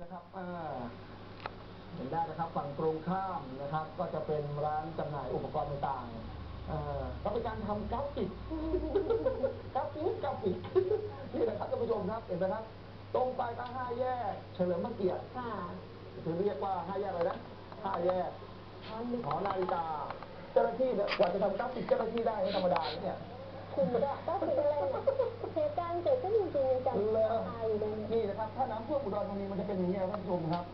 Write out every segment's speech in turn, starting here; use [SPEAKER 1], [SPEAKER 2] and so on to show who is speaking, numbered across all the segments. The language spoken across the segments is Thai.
[SPEAKER 1] นะครับอ่าเห็นได้นะครับฝั่งตรงข้ามนะครับ ก็จะเป็นร้านจำหน่ายอุปกรณ์ต่างๆเอ่อก็เป็นการทำกราฟิก กราฟิกกราฟิก นี่นะครับท่านผู้ชมครับเห็นไหมครับ ตรงไปตั้งห้าแยก เฉลิมพระเกียรติ
[SPEAKER 2] ค่ะ
[SPEAKER 1] ถือเรียกว่าห้าแยกอะไรนะห้าแยก
[SPEAKER 2] ตอนดึก
[SPEAKER 1] หอนาฬิกา เจ้าหน้าที่เนี่ยกว่าจะทำกราฟิกเจ้าหน้าที่ได้ไม่ธรรมดานะเนี่ย
[SPEAKER 2] คุณก็ก็เป็นอะไรเหตุการณ์เกิดขึ้นจริงๆจัง
[SPEAKER 1] เลย
[SPEAKER 2] ตา
[SPEAKER 1] นี่นะครับ ถ้าน้ำท่วมอุดรธานีมันจะเป็นอย่างนี้ครับท่านผู้ชมครับ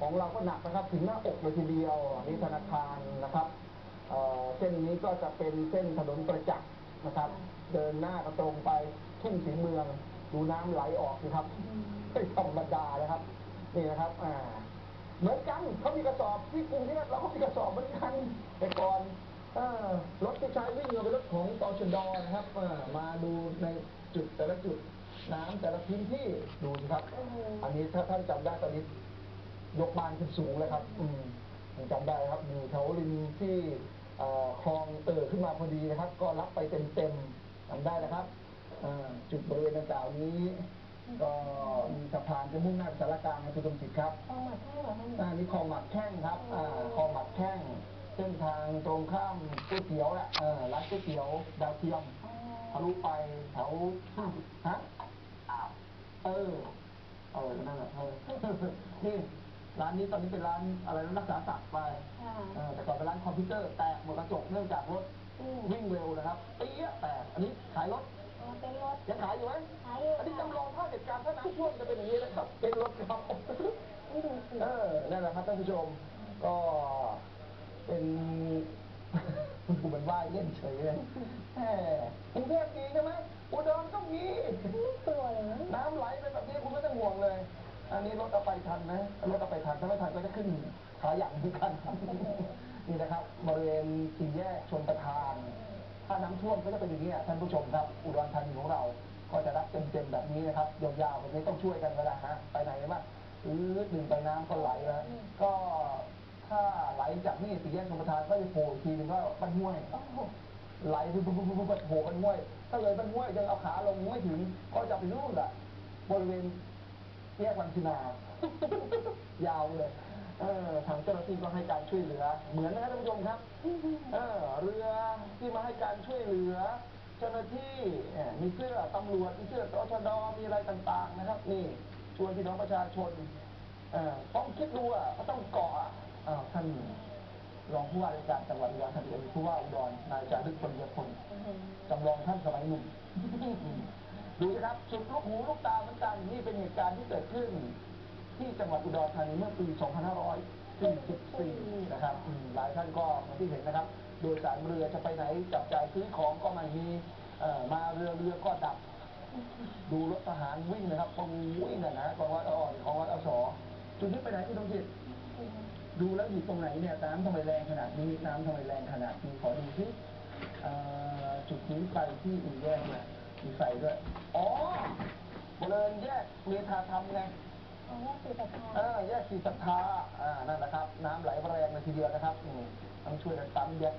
[SPEAKER 1] ของเราก็หนักนะครับ ถึงหน้าอกเลยทีเดียวนี่ธนาคารนะครับเส้นนี้ก็จะเป็นเส้นถนนประจักษ์นะครับ เดินหน้าก็ตรงไปทุ่งสีเมือง ดูน้ำไหลออกสิครับไม่ธรรมดานะครับ นี่นะครับอ่าเหมือนกันเขามีกระสอบที่กรุงเทพเราก็มีกระสอบเหมือนกันแต่ก่อน ออรถที่ใช้วิ่งเนี่ยเป็นรถของตชดนะครับเออมาดูในจุดแต่ละจุดน้ำแต่ละพื้นที่ดูสิครับ อันนี้ถ้าท่านจำได้ตอนนี้ยกบานขึ้นสูงเลยครับ อืมผมจำได้ครับ อยู่แถวริมที่เอ่อคลองเอ่อขึ้นมาพอดีนะครับ ก็รับไปเต็มๆจำได้นะครับอ่าจุดบริเวณดังกล่าวนี้ ก็มีสะพานจะมุ่งหน้าไปสารกลางในคุณสมจิตครับ
[SPEAKER 2] ต้องมาแค่เหรอท่าน
[SPEAKER 1] อ่านี่คลองหมักแข้งครับอ่าคลองหมักแข้ง เส้นทางตรงข้ามก๋วยเตี๋ยวแหละเออร้านก๋วยเตี๋ยวดาวเทียมทะลุไปแถวฮะเออเออนั่นแหละเออนี่ร้านนี้ตอนนี้เป็นร้านอะไรนะรักษาสัตว์ไป
[SPEAKER 2] ค่ะ
[SPEAKER 1] เออแต่ก่อนเป็นร้านคอมพิวเตอร์แตกหมดกระจกเนื่องจากรถ
[SPEAKER 2] อืม
[SPEAKER 1] วิ่งเร็วนะครับเปี้ยแตกอันนี้ขายรถ
[SPEAKER 2] อ๋อเป็นรถ
[SPEAKER 1] ยังขายอยู่ไหม
[SPEAKER 2] ขายอยู่
[SPEAKER 1] อันนี้จำลองภาพเหตุการณ์ถ้าน้ำท่วมจะเป็นอย่างนี้นะครับ เป็นรถครับ
[SPEAKER 2] ไม่ดูสิ
[SPEAKER 1] เออนั่นแหละครับท่านผู้ชมก็ เป็นคุณครูเป็นว่ายเล่นเฉยเลยแหมกรุงเทพมีใช่ไหมอุดรก็มี
[SPEAKER 2] ไม่กลัวเลยนะ
[SPEAKER 1] น้ำไหลไปแบบนี้คุณไม่ต้องห่วงเลย อันนี้รถเอาไปทันนะรถเอาไปทันถ้าไม่ทันก็จะขึ้นขาหยั่งเหมือนกันนี่นะครับบริเวณสี่แยกชนประทาน ถ้าน้ำท่วมก็จะเป็นอย่างนี้ท่านผู้ชมครับ อุดรธานีของเราก็จะรับเต็มๆแบบนี้นะครับยาวๆแบบนี้ต้องช่วยกันเวลาฮะไปไหนบ้างอืดหนึ่งไปน้ำก็ไหลแล้วก็ ถ้าไหลจากนี่สี่แยกชนประทานก็จะโผล่ทีหนึงก็บ้านห้วยไหลปุ๊บปุ๊บปุ๊บปุ๊บโผล่กันห้วย ถ้าเลยมันห้วยยังเอาขาลงไม่ถึง ก็จะไปนู่นแหละบริเวณแยกวังชินายาวเลยเออทางเจ้าหน้าที่ก็ให้การช่วยเหลือ เหมือนนะครับท่านผู้ชมครับเออเรือที่มาให้การช่วยเหลือ เจ้าหน้าที่มีเสื้อตำรวจมีเสื้อตชดมีอะไรต่างๆ นะครับ นี่ชวนพี่น้องประชาชนเออต้องคิดดูอะก็ต้องเกาะ ท่านรองผู้ว่าราชการจังหวัดอุดรธานีผู้ว่าอุดรนายจารึกคนเดียวคนจำลองท่านสมัยหนุ่มดูนะครับสุดลูกหูลูกตาเหมือนกันนี่เป็นเหตุการณ์ที่เกิดขึ้น ที่จังหวัดอุดรธานีเมื่อปี 2544 นะครับอืมหลายท่านก็อย่างที่เห็นนะครับ โดยสารเรือจะไปไหนจับจ่ายซื้อของก็ไม่มีเอ่อมาเรือเรือก็ดับ ดูรถทหารวิ่งนะครับก็วิ่งนะนะของวัดอ่อนของวัดอสอจุดนี้ไปไหนพี่ตงจิต ดูแล้วอยู่ตรงไหนเนี่ยน้ำทำไมแรงขนาดนี้น้ำทำไมแรงขนาดนี้ขอดูสิเอ่อจุดนี้ไปที่อีแยกเนี่ยมีไฟด้วย อ๋อบริเวณแยกเมธาธรรมไง
[SPEAKER 2] อ๋อว่าสิศรัทธา
[SPEAKER 1] เออแยกสีศรัทธาอ่านั่นแหละครับ น้ำไหลแรงเลยทีเดียวนะครับอืมต้องช่วยกันปั๊มแยก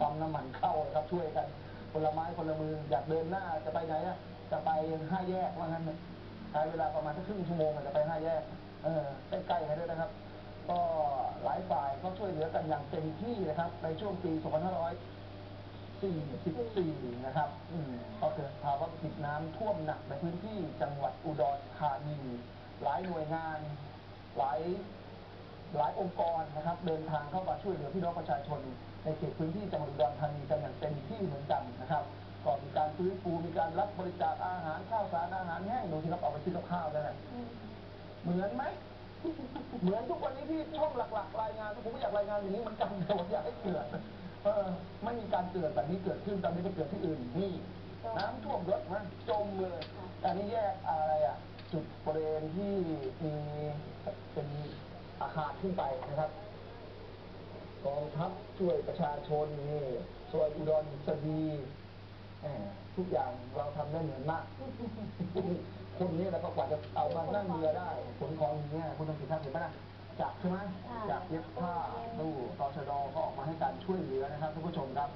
[SPEAKER 1] ปั๊มน้ำมันเข้าเลยครับช่วยกันคนละไม้คนละมืออยากเดินหน้าจะไปไหนอะจะไปห้าแยกว่างั้นนะใช้เวลาประมาณสักครึ่งชั่วโมงอะจะไปห้าแยกเออใกล้ๆกันด้วยนะครับ ก็หลายฝ่ายก็ช่ วยเหลือกันอย่างเต็มที่นะครับ ในช่วงปี 2544 นะครับอืมก็เกิดภาวะวิกฤตน้ำท่วมหนักในพื้นที่จังหวัดอุดรธานีหลายหน่วยงาน หลายหลายองค์กรนะครับ เดินทางเข้ามาช่วยเหลือพี่น้องประชาชน ในเขตพื้นที่จังหวัดอุดรธานีกันอย่างเต็มที่เหมือนกันนะครับก็มีการฟื้นฟูมีการรับบริจาคอาหารข้าวสารอาหารแห้งดูที่เราเอาไปซื้อกับข้าวนั่นแหละ
[SPEAKER 2] อืม
[SPEAKER 1] เหมือนไหม เหมือนทุกวันนี้ที่ช่องหลักๆรายงานผมก็อยากรายงานอย่างนี้เหมือนกันแต่ผมอยากให้เกิดเออไม่มีการเกิดแบบนี้เกิดขึ้นตอนนี้ไปเกิดที่อื่นนี่น้ำท่วมรถมันจมเลยแต่นี่แยกอะไรอะ จุดบริเวณที่มีเป็นอาคารขึ้นไปนะครับกองทัพช่วยประชาชนนี่ช่วยอุดรสดีแหมทุกอย่างเราทำได้เหมือนมาก คนนี้แล้วก็กว่าจะเอามานั่งเรือได้ขนของอย่างเงี้ยคุณต้องคิดท่านเห็นไหมนะจากใช่ไหมจากเย็บผ้าดูตอชดก็ออกมาให้การช่วยเหลือนะครับท่านผู้ชมครับ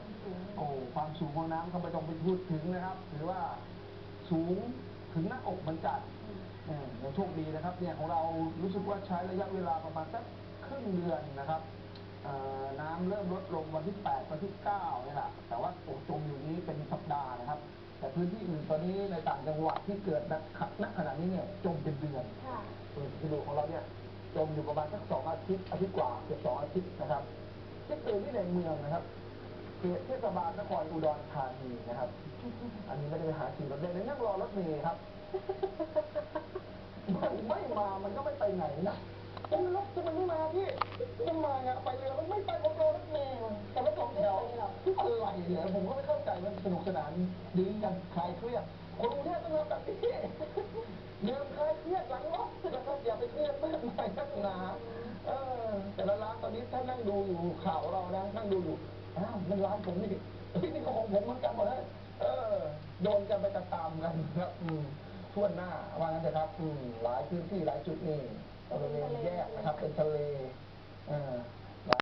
[SPEAKER 1] โอ้ความสูงของน้ำก็ไม่ต้องไปพูดถึงนะครับหรือว่าสูงถึงหน้าอกเหมือนกันเออในชคดีนะครับ เนี่ยของเรารู้สึกว่าใช้ระยะเวลาประมาณสักครึ่งเดือนนะครับ น้ำเริ่มลดลงวันที่8วันที่9นี่แหละแต่ว่าโอ้จมอยู่นี้เป็นสัปดาห์นะครับ แต่พื้นที่อื่นตอนนี้ในต่างจังหวัดที่เกิดณณขณะนี้เนี่ยจมเป็นเดือน
[SPEAKER 2] ค่ะ
[SPEAKER 1] ส่วนที่ดูของเราเนี่ยจมอยู่ประมาณสักสองอาทิตย์อาทิตย์กว่าเกือบสองอาทิตย์นะครับที่เกิดที่ในเมืองนะครับเขตเทศบาลนครอุดรธานีนะครับ อันนี้ไม่ได้ไปหาขี่รถเล่นนั่งรอรถเมล์ครับมันไม่มามันก็ไม่ไปไหนนะ เป็นรถจะมันไม่มาพี่จะมาอะไปเรือมันไม่ไปผมรอรถเมล์มาแต่รถสองแถวอะไรเนี่ยผมก็ไม่เข้าใจมันสนุกสนานดีกันคลายเครียดคนกรุงเทพต้องทำแบบนี้เดิมคลายเครียดหลังรถนะครับอย่าไปเครียดมากมายนักหนาเออแต่ละร้านตอนนี้ถ้านั่งดูอยู่ข่าวเรานะนั่งดูอยู่อ้าวมันร้านผมนี่เฮ้ยนี่ก็ของผมเหมือนกันหมดเลยเออโดนกันไปตามๆกันครับอืมทั่วหน้าว่างั้นเถอะครับอืมหลายพื้นที่หลายจุดนี่ บริเวณแยกนะครับเป็นทะเลเออ